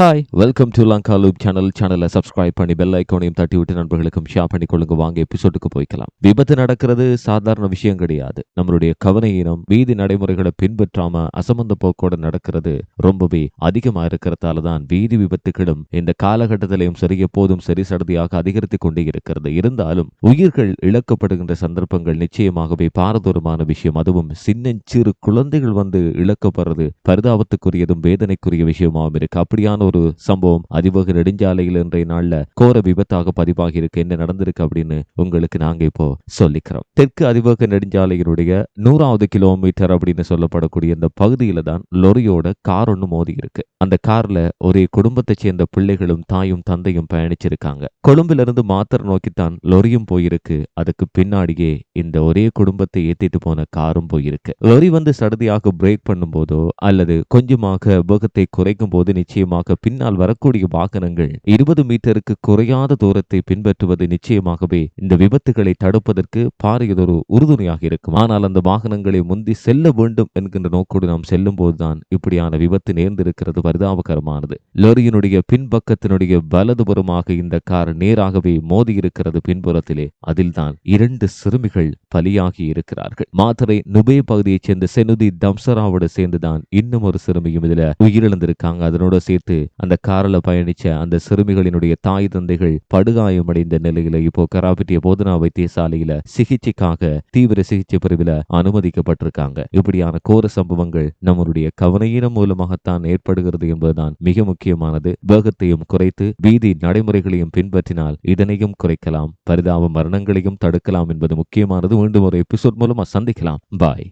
Hi welcome to Lanka loop channel சேனலை subscribe பண்ணி bell ஐக்கோனையும் தட்டி விட்டு நண்பர்களுக்கும் ஷேர் பண்ணி கொள்ளுங்க வாங்க எபிசோடுக்கு போய்க்கலாம். விபத்து நடக்கிறது சாதாரண விஷயம் கிடையாது. நம்மளுடைய கவனையினம் வீதி நடைமுறைகளை பின்பற்றாம அசம்பந்த போக்கோட நடக்கிறது ரொம்பவே அதிகமா இருக்கிறதால தான் வீதி விபத்துகளும் இந்த காலகட்டத்திலையும் சரி எப்போதும் சரி சடதியாக அதிகரித்து கொண்டே இருக்கிறது. இருந்தாலும் உயிர்கள் இழக்கப்படுகின்ற சந்தர்ப்பங்கள் நிச்சயமாகவே பாரதூரமான விஷயம். அதுவும் சின்னஞ்சிறு குழந்தைகள் வந்து இழக்கப்படுறது பரிதாபத்துக்குரியதும் வேதனைக்குரிய விஷயமாகவும் இருக்கு. அப்படியான ஒரு சம்பவம் அதிவேக நெடுஞ்சாலையில் இன்றைய நாள்ல கோர விபத்தாக பதிவாகி இருக்கு என்ன நடந்திருக்கு அப்படின்னு உங்களுக்கு நாங்க இப்போ சொல்லிக்கிறோம். தெற்கு அதிவேக நெடுஞ்சாலையினுடைய நூறாவது கிலோமீட்டர் அப்படின்னு சொல்லப்படக்கூடிய இந்த பகுதியில தான் லொரியோட கார் ஒன்று மோதி இருக்கு. அந்த கார்ல ஒரே குடும்பத்தை சேர்ந்த பிள்ளைகளும் தாயும் தந்தையும் பயணிச்சிருக்காங்க. கொழும்பிலிருந்து மாத்தர் நோக்கித்தான் லொரியும் போயிருக்கு. அதுக்கு பின்னாடியே இந்த ஒரே குடும்பத்தை ஏத்திட்டு போன காரும் போயிருக்கு. லொரி வந்து சடதியாக பிரேக் பண்ணும் போதோ அல்லது கொஞ்சமாக வேகத்தை குறைக்கும் போது நிச்சயமாக பின்னால் வரக்கூடிய வாகனங்கள் இருபது மீட்டருக்கு குறையாத தூரத்தை பின்பற்றுவது நிச்சயமாகவே இந்த விபத்துகளை தடுப்பதற்கு பாரியதொரு உறுதுணையாக இருக்கும். ஆனால் அந்த வாகனங்களை முந்தி செல்ல வேண்டும் என்கின்ற நோக்கோடு நாம் செல்லும் போதுதான் இப்படியான விபத்து நேர்ந்திருக்கிறது. பரிதாபகரமானது. லொரியினுடைய பின்பக்கத்தினுடைய வலதுபுறமாக இந்த கார் நேராகவே மோதி இருக்கிறது. பின்புறத்திலே அதில்தான் இரண்டு சிறுமிகள் பலியாகி இருக்கிறார்கள். மாத்தரை நுபே பகுதியைச் சேர்ந்த செனுதி தம்சராவோடு சேர்ந்துதான் இன்னும் ஒரு சிறுமியும் இதுல உயிரிழந்திருக்காங்க. அதனோட சேர்த்து அந்த காரில் பயணிச்ச அந்த சிறுமிகளினுடைய தாய் தந்தைகள் படுகாயமடைந்த நிலையில இப்போ கராபிட்டிய போதனா வைத்தியசாலையில சிகிச்சைக்காக தீவிர சிகிச்சை பிரிவில் அனுமதிக்கப்பட்டிருக்காங்க. இப்படியான கோர சம்பவங்கள் நம்மளுடைய கவனையினம் மூலமாகத்தான் ஏற்படுகிறது என்பதுதான் மிக முக்கியமானது. வேகத்தையும் குறைத்து வீதி நடைமுறைகளையும் பின்பற்றினால் இதனையும் குறைக்கலாம். பரிதாப மரணங்களையும் தடுக்கலாம் என்பது முக்கியமானது. மீண்டும் ஒரு எபிசோட் மூலமா சந்திக்கலாம். பாய்.